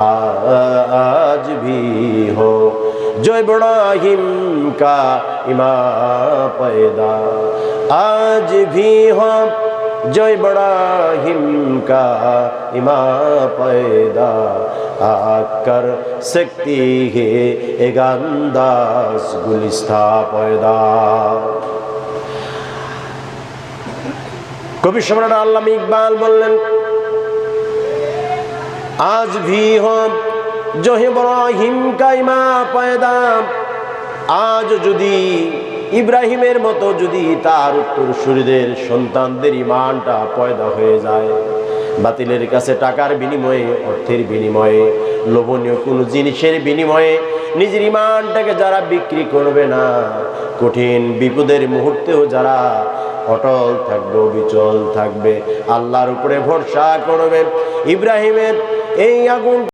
आज भी हो जो इब्राहिम का इमाम पैदा आज भी हो जो इब्राहिम का इमाम पैदा आकर सकती है एक अंदाज गुलिस्ता पैदा কবি সম্রাট আল্লাহ ইকবাল বললেন আজ ভি হম जो ইব্রাহিম কাইমা পয়দা। আজ যদি ইব্রাহিমের মতো যদি তার উত্তরসূরিদের সন্তানদের ইমানটা পয়দা হয়ে যায়, বাতিলের কাছে টাকার বিনিময়ে, অর্থের বিনিময়ে, লোভনীয় কোনো জিনিসের বিনিময়ে নিজের ইমানটাকে যারা বিক্রি করবে না, কঠিন বিপদের মুহূর্তেও যারা অটল থাকবে, অবিচল থাকবে, আল্লাহর উপরে ভরসা করবে। ইব্রাহিমের em algum